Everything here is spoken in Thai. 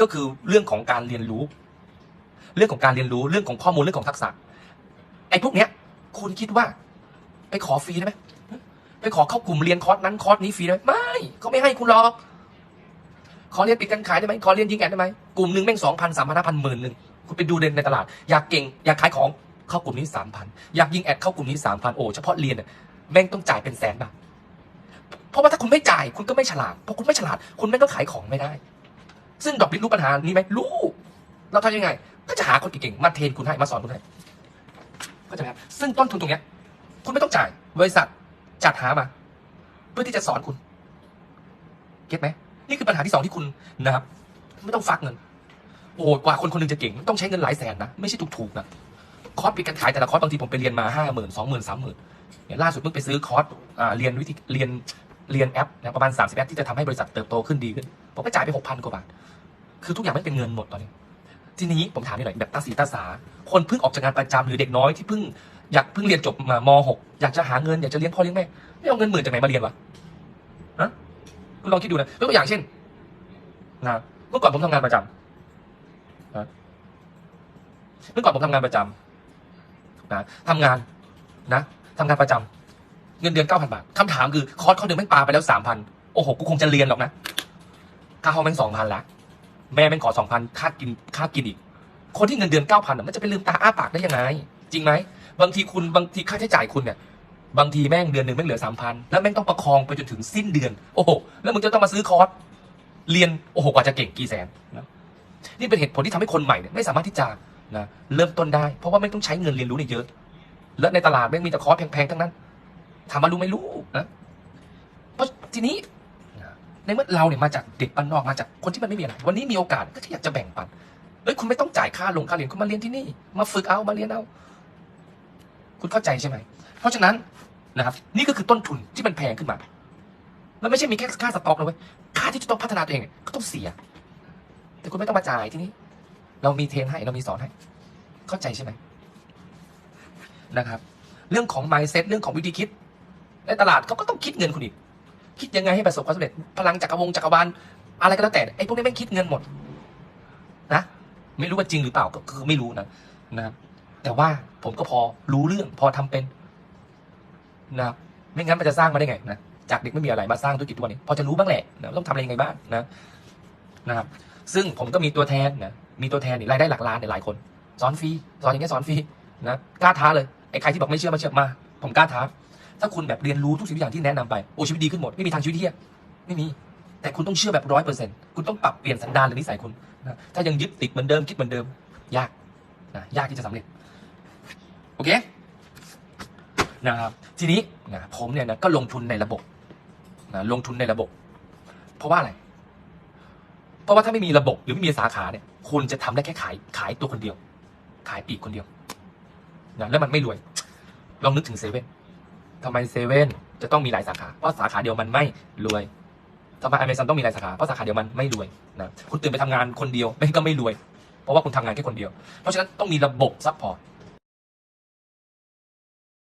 ก็คือเรื่องของการเรียนรู้ เรื่องของการเรียนรู้เรื่องของข้อมูลเรื่องของทักษะไอ้พวกเนี้ยคุณคิดว่า ไปขอฟรีได้ไหมไปขอเข้ากลุ่มเรียนคอร์สนั้นคอร์สนี้ฟรีได้ไหมไม่เขาไม่ให้คุณหรอกขอเรียนปิดการขายได้ไหมขอเรียนยิงแอดได้ไหมกลุ่มหนึ่งแม่งสองพันสามพันห้าพันหมื่นหนึ่งคุณไปดูในตลาด อยากเก่ง อยากขายของเข้ากลุ่มนี้สามพันอยากยิงแอดเข้ากลุ่มนี้สามพันโอ้เฉพาะเรียนแม่งต้องจ่ายเป็นแสนบาทเพราะว่าถ้าคุณไม่จ่ายคุณก็ไม่ฉลาดเพราะคุณไม่ฉลาด คุณแม่งก็ขายของไม่ได้ ซึ่งดอกบิดรู้ปัญหานี้ไหมรู้ เราทำยังไง ก็จะหาคนเก่งๆมาเทรนคุณให้มาสอนคุณให้เข้าใจไหมครับซึ่งต้นทุนตรงเนี้ย คุณไม่ต้องจ่าย บริษัทจัดหามา เพื่อที่จะสอนคุณ เก็ตไหมนี่คือปัญหาที่สองที่คุณนะครับ ไม่ต้องฟักเงิน โอ้กว่าคนคนหนึงจะเก่ง ต้องใช้เงินหลายแสนนะ ไม่ใช่ถูกๆนะคอร์สปิดการขายแต่ละคอร์สบางทีผมไปเรียนมาห้าหมื่นสองหมื่นสามหมื่นเนี่ยล่าสุดเพิ่งไปซื้อคอร์สเรียนวิธีเรียนเรียนแอปนะประมาณสามสิบแอปที่จะทำให้บริษัทเติบโตขึ้นดีขึ้น ผมก็จ่ายไปหกพันกว่าบาท คือทุกอย่างไม่เป็นเงินหมดตอนนี้ ทีนี้ผมถามนิดหน่อยแบบตาสีตาสา คนเพิ่งออกจากงานประจำหรือเด็กน้อยที่เพิ่งอยากเพิ่งเรียนจบมามหกอยากจะหาเงินอยากจะเลี้ยงพ่อเลี้ยงแม่ไม่เอาเงินหมื่นจากไหนมาเรียนวะฮะคุณลองคิดดูนะยกตัวอย่างเช่นนะเมื่อก่อนผมทำงานประจำนะเมื่อก่อนผมทำงานประจำนะทำงานนะทำงานประจำเงินเดือนเก้าพันบาทคำถามคือคอร์สเขาหนึ่งแม่งปาไปแล้วสามพันโอ้โหกูคงจะเรียนหรอกนะ ค่าห้องแม่งสองพันละแม่แม่งขอสองพันค่ากินค่ากินอีก คนที่เงินเดือนเก้าพันมันจะไปลืมตาอ้าปากได้ยังไง จริงไหมบางทีคุณบางทีค่าใช้จ่ายคุณเนี่ยบางทีแม่งเดือนหนึ่งแม่งเหลือสามพันแล้วแม่งต้องประคองไปจนถึงสิ้นเดือน โอ้โหแล้วมึงจะต้องมาซื้อคอร์สเรียนโอ้โหกว่าจะเก่งกี่แสนนะนี่เป็นเหตุผลที่ทำให้คนใหม่เนี่ยไม่สามารถที่จะนะเริ่มต้นได้เพราะว่าไม่งต้องใช้เงินเรียนรู้เนี่ยเยอะ และในตลาดแม่งมีแต่คอร์สแพงๆทั้งนั้นถามมารู้ไม่รู้นะเพราะทีนี้ ในเมื่อเราเนี่ยมาจากเด็กบ้านนอกมาจากคนที่มันไม่มีอะไรวันนี้มีโอกาสก็ที่อยากจะแบ่งปันเอ้ยคุณไม่ต้องจ่ายค่าลงค่าเรียนคุณมาเรียนที่นี่ มาฝึกเอามาเรียนเอา คุณเข้าใจใช่ไหม เพราะฉะนั้นนะครับ นี่ก็คือต้นทุนที่มันแพงขึ้นมาแล้วไม่ใช่มีแค่ค่าสต็อกนะเว้ยค่าที่จะต้องพัฒนาตัวเองก็ต้องเสีย แต่คุณไม่ต้องมาจ่ายที่นี่เรามีเทรนให้เรามีสอนให้ เข้าใจใช่ไหมนะครับ เรื่องของ mindset เรื่องของวิธีคิดในตลาดเขาก็ต้องคิดเงินคุณอีก คิดยังไงให้ประสบความสำเร็จ พลังจักรวงจักรวาลอะไรก็แล้วแต่ไอ้พวกนี้ไม่งคิดเงินหมด นะไม่รู้ว่าจริงหรือเปล่าก็คือไม่รู้นะนะแต่ว่าผมก็พอรู้เรื่องพอทำเป็นนะไม่งั้นมันจะสร้างมาได้ไงนะจากเด็กไม่มีอะไรมาสร้างธุรกิจทุกวันนี้ พอจะรู้บ้างแหละนะต้องทำอะไรยังไงบ้างนะนะครับ ซึ่งผมก็มีตัวแทนนะมีตัวแทนนี่รายได้หลักล้านเนี่ยหลายคนสอนฟรีสอนอย่างเงี้ยสอนฟรีนะกล้าท้าเลยไอ้ใครที่บอกไม่เชื่อมาเชื่อมา ผมกล้าท้า ถ้าคุณแบบเรียนรู้ทุกสิ่งทุกอย่างที่แนะนำไปโอ้ชีวิตดีขึ้นหมดไม่มีทางชีวิตเที่ยไม่มีแต่คุณต้องเชื่อแบบร้อยเปอร์เซ็นต์คุณต้องปรับเปลี่ยนสันดานหรือนิสัยคุณนะถ้ายังยึดติดเหมือนเดิมคิดเหมือนเดิม ยากนะยากที่จะสำเร็จโอเคนะครับทีนี้นะผมเนี่ยนะก็ลงทุนในระบบนะลงทุนในระบบ เพราะว่าอะไร เพราะว่าถ้าไม่มีระบบหรือไม่มีสาขาเนี่ย คุณจะทำได้แค่ขายขายตัวคนเดียว ขายปีกคนเดียวนะแล้วมันไม่รวย ลองนึกถึงเซเว่น ทำไมเซเว่นจะต้องมีหลายสาขา เพราะสาขาเดียวมันไม่รวยทำไมอเมซอนต้องมีหลายสาขา เพราะสาขาเดียวมันไม่รวยนะคุณตื่นไปทำงานคนเดียวไม่ก็ไม่รวย เพราะว่าคุณทำงานแค่คนเดียว เพราะฉะนั้นต้องมีระบบซัพพอร์ต